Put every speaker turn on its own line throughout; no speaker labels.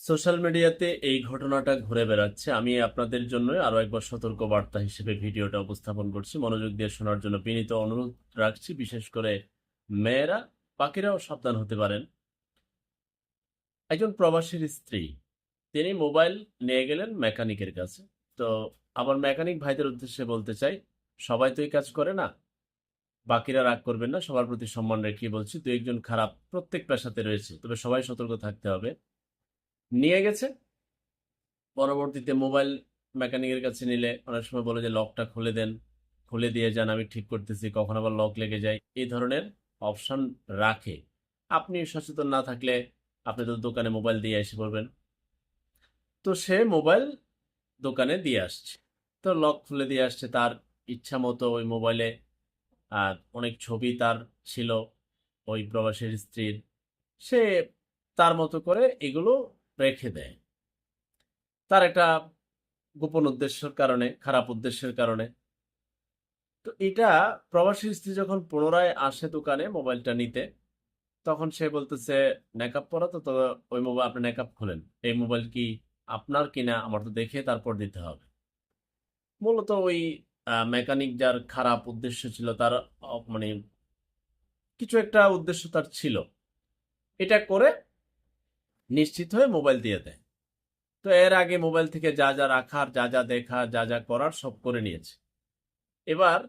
Social মিডিয়াতে এই ঘটনাটা ঘুরে বেড়াচ্ছে। আমি আপনাদের জন্য আরও একবার সতর্ক বার্তা হিসেবে ভিডিওটা উপস্থাপন করছি। মনোযোগ দিয়ে শোনার জন্য বিনীত অনুরোধ রাখছি। বিশেষ করে মেয়েরা বাকিরাও সাবধান হতে পারেন। একজন প্রবাসীর স্ত্রী, তিনি মোবাইল নিয়ে গেলেন মেকানিকের কাছে। তো আবার মেকানিক ভাইদের উদ্দেশ্যে বলতে চাই, সবাই তো এই কাজ করে না। বাকিরা রাগ করবেন না, সবার প্রতি সম্মান রেখে বলছি, দু একজন খারাপ প্রত্যেক পেশাতে রয়েছে। তবে সবাই সতর্ক থাকতে হবে। নিয়ে গেছে। পরবর্তীতে মোবাইল মেকানিকের কাছে নিলে অনেক সময় বলে যে, লকটা খুলে দেন, খুলে দিয়ে যান, আমি ঠিক করতেছি। কখন আবার লক লেগে যায়। এই ধরনের অপশান রাখে। আপনি সচেতন না থাকলে আপনি তো দোকানে মোবাইল দিয়ে এসে পড়বেন। তো সে মোবাইল দোকানে দিয়ে আসছে। তো লক খুলে দিয়ে আসছে। তার ইচ্ছা মতো ওই মোবাইলে, আর অনেক ছবি তার ছিল, ওই প্রবাসীর স্ত্রীর। সে তার মতো করে এগুলো রেখে দেয়। তার একটা গোপন উদ্দেশ্যের কারণে, খারাপ উদ্দেশ্যের কারণে। তো এটা প্রবাসী স্ত্রী যখন পুনরায় আসে দোকানে মোবাইলটা নিতে, তখন সে বলতেছে নেকআপ পরা তো তো ওই মোবাইল আপনি নেকআপ খোলেন। এই মোবাইল কি আপনার কিনা আমার তো দেখে তারপর দিতে হবে। মূলত ওই মেকানিক যার খারাপ উদ্দেশ্য ছিল, তার মানে কিছু একটা উদ্দেশ্য তার ছিল। এটা করে নিশ্চিত হয়ে মোবাইল দিয়ে দেয়। তো এর আগে মোবাইল থেকে যা যা রাখার, যা যা দেখার, যা যা করার সব করে নিয়েছে। এবার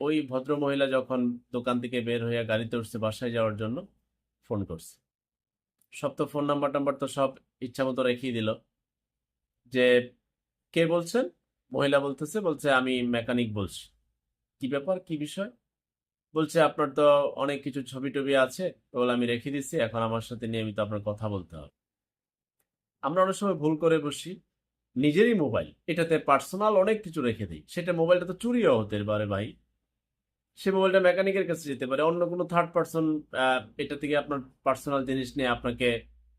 ওই ভদ্র মহিলা যখন দোকান থেকে বের হয়ে গাড়িতে উঠছে বাসায় যাওয়ার জন্য, ফোন করছে। সব তো ফোন নাম্বার টাম্বার তো সব ইচ্ছা মতো রেখেই দিল। যে, কে বলছেন? মহিলা বলতেছে, বলছে, আমি মেকানিক বলছি। কি ব্যাপার? কি বিষয়? বলছে, আপনার তো অনেক কিছু ছবি টবি আছে, ওগুলো আমি রেখে দিচ্ছি এখন আমার সাথে নিয়মিত আপনার কথা বলতে হবে। আমরা অনেক সময় ভুল করে বসি। নিজেরই মোবাইল এটাতে পার্সোনাল অনেক কিছু রেখে দিই। সেটা মোবাইলটা তো চুরিও হতে পারে ভাই। সে মোবাইলটা মেকানিকের কাছে যেতে পারে, অন্য কোনো থার্ড পার্সন এটা থেকে আপনার পার্সোনাল জিনিস নিয়ে আপনাকে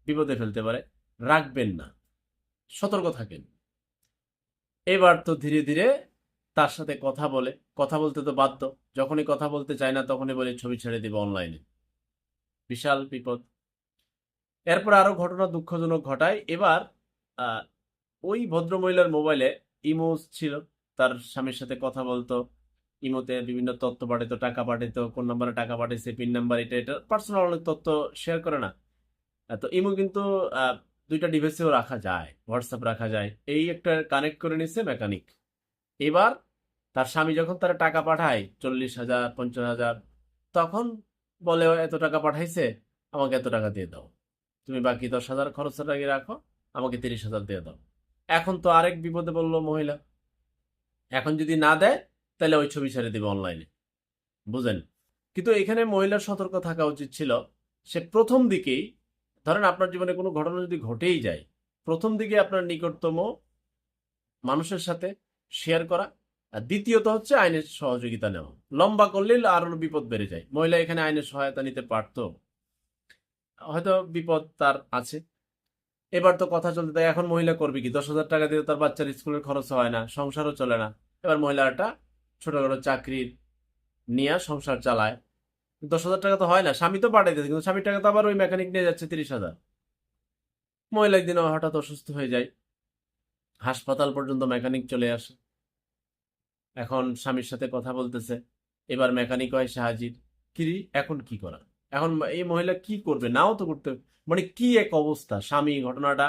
বিপদে ফেলতে পারে। রাখবেন না। সতর্ক থাকেন। এবার তো ধীরে ধীরে তার সাথে কথা বলে। কথা বলতে তো বাধ্য। যখনই কথা বলতে চায় না, তখনই বলে, ছবি ছেড়ে দিব অনলাইনে বিশাল বিপদ। এরপর আরও ঘটনা দুঃখজনক ঘটায়। এবার ওই ভদ্রমহিলার মোবাইলে ইমো ছিল, তার স্বামীর সাথে কথা বলতো। ইমোতে বিভিন্ন তথ্য পাঠাতো, টাকা পাঠাতো কোন নাম্বারে টাকা পাঠিয়েছে পিন নাম্বার, এটা এটা পার্সোনাল অনেক তথ্য শেয়ার করে না। তো ইমো কিন্তু দুইটা ডিভাইসেও রাখা যায় হোয়াটসঅ্যাপ রাখা যায়, এই একটা কানেক্ট করে নিচ্ছে মেকানিক এবার তার স্বামী যখন তারা টাকা পাঠায়, চল্লিশ হাজার, পঞ্চাশ হাজার, তখন বলে "ও এত টাকা পাঠাইছে, আমাকে এত টাকা দিয়ে দাও। তুমি বাকি দশ হাজার খরচের আগে রাখো, আমাকে তিরিশ হাজার দিয়ে দাও। এখন তো আরেক বিপদে বলল মহিলা। এখন যদি না দেয়, তাহলে ওই ছবি ছেড়ে দেবে অনলাইনে বুঝেন কিন্তু এখানে মহিলার সতর্ক থাকা উচিত ছিল। সে প্রথম দিকেই, ধরেন আপনার জীবনে কোনো ঘটনা যদি ঘটেই যায়, প্রথম দিকে আপনার নিকটতম মানুষের সাথে শেয়ার করা, আর দ্বিতীয়ত হচ্ছে আইনের সহযোগিতা নেওয়া। লম্বা করলে আরও বিপদ বেড়ে যায়। মহিলা এখানে আইনের সহায়তা নিতে পারতো। হয়তো বিপদ তার আছে। এবার তো কথা চলতে থাকে, এখন মহিলা করবে কি? দশ হাজার টাকা দিয়ে তার বাচ্চার স্কুলের খরচ হয় না, সংসারও চলে না। এবার মহিলাটা ছোটখাটো চাকরির নিয়ে সংসার চালায়। দশ হাজার টাকা তো হয় না, স্বামী তো পাঠাই পাঠাইতেছে, কিন্তু স্বামীর টাকা তো আবার ওই মেকানিক নিয়ে যাচ্ছে তিরিশ হাজার। মহিলা একদিন হঠাৎ অসুস্থ হয়ে যায়, হাসপাতাল পর্যন্ত মেকানিক চলে আসে। এখন স্বামীর সাথে কথা বলতেছে, এবার মেকানিক হয় সাহাজির কিরি, এখন কি করা? এখন এই মহিলা কি করবে? নাও তো করতে মানে কি এক অবস্থা? স্বামী, ঘটনাটা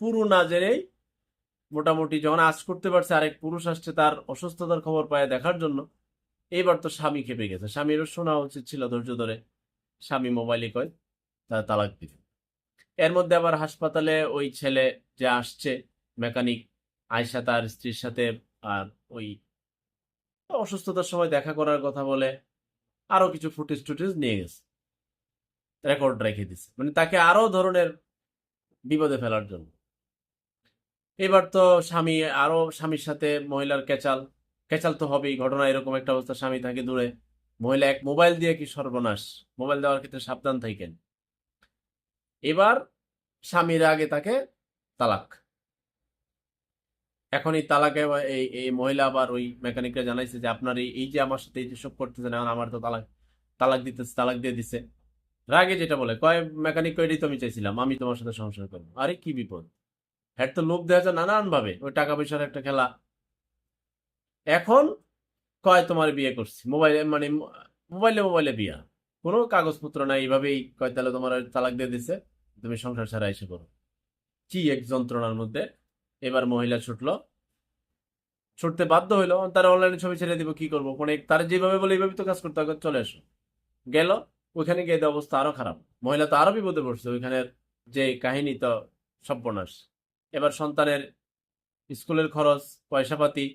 পুরো না জেনেই মোটামুটি যখন আজ করতে পারছে, আরেক পুরুষ আসছে তার অসুস্থতার খবর পায় দেখার জন্য। এবার তো স্বামী খেপে গেছে। স্বামীরও শোনা উচিত ছিল ধৈর্য ধরে। স্বামী মোবাইলে কয়, তার তালাক দিতে এর মধ্যে আবার হাসপাতালে ওই ছেলে যে আসছে, মেকানিক আয়সা তার স্ত্রীর সাথে আর ওই অসুস্থতার সময় দেখা করার কথা বলে আরও কিছু ফুটেজ টুটেজ নিয়ে গেছে। রেকর্ড রেখে দিছে। মানে তাকে আরও ধরনের বিপদে ফেলার জন্য। এবার তো স্বামী, আরও স্বামীর সাথে মহিলার কেচাল কেচাল তো হবেই, ঘটনা এরকম একটা অবস্থা, স্বামী থাকে দূরে। মহিলা এক মোবাইল দিয়ে কি সর্বনাশ? মোবাইল দেওয়ার ক্ষেত্রে সাবধান থাকেন। এবার স্বামীর আগে তাকে তালাক। এখন এই তালাকে এই এই মহিলা আবার ওই মেকানিকরা জানাইছে যে, আপনার এই যে আমার সাথে এই যে সব করতেছেন, এখন আমার তো তালাক তালাক দিতেছে, তালাক দিয়ে দিছে। রাগে যেটা বলে, কয় মেকানিক কয়টাই তো আমি চাইছিলাম, আমি তোমার সাথে সংসার করব। আরে কি বিপদ? হ্যাঁ তো লোভ দেখা যায় নানান ভাবে ওই টাকা পয়সার একটা খেলা। এখন কয় তোমার বিয়ে করছি? মোবাইলে মানে মোবাইলে মোবাইলে বিয়া। কোনো কাগজপত্র নাই, এইভাবেই কয় তাহলে তোমার তালাক দিয়ে দিছে? তুমি সংসার ছাড়া এসে করো কি এক যন্ত্রণার মধ্যে এবার মহিলা ছুটলো। ছুটতে বাধ্য হইল, তার অনলাইনে ছবি ছেড়ে দিব, কি করব? মানে তার যেভাবে বলে এইভাবে তো কাজ করতে হবে, চলে এসো গেল ওইখানে গিয়ে অবস্থা আরও খারাপ। মহিলা তো আরও বিপদে পড়ছে ওইখানে যে কাহিনী তো সর্বনাশ। এবার সন্তানের স্কুলের খরচ, পয়সাপাতি,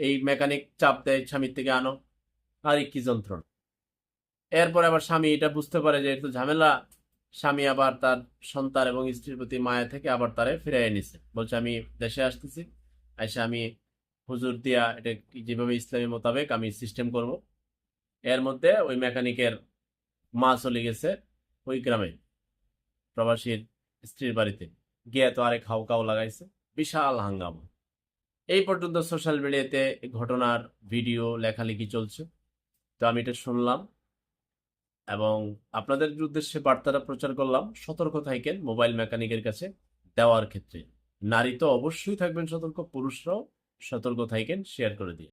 এই মেকানিক চাপ দেয় স্বামীর থেকে আনো, আর কি যন্ত্রণা। এরপর আবার স্বামী এটা বুঝতে পারে যে একটু ঝামেলা, স্বামী আবার তার সন্তান এবং স্ত্রীর প্রতি মায়া থেকে আবার তারে ফিরিয়ে এনেছে বলছে, আমি দেশে আসতেছি এসে আমি হুজুর দিয়া এটা যেভাবে ইসলামী মোতাবেক আমি সিস্টেম করব। এর মধ্যে ওই মেকানিকের মা চলে গেছে ওই গ্রামে, প্রবাসীর স্ত্রীর বাড়িতে। গিয়ে তো আরেক হাউ কাউ লাগাইছে, বিশাল হাঙ্গামা। এই পর্যন্ত সোশ্যাল মিডিয়াতে ঘটনার ভিডিও, লেখালেখি চলছে। তো আমি এটা শুনলাম এবং আপনাদের উদ্দেশ্যে বার্তাটা প্রচার করলাম, সতর্ক থাকেন মোবাইল মেকানিকের কাছে দেওয়ার ক্ষেত্রে। নারী তো অবশ্যই থাকবেন সতর্ক, পুরুষরাও সতর্ক থাকেন, শেয়ার করে দিন।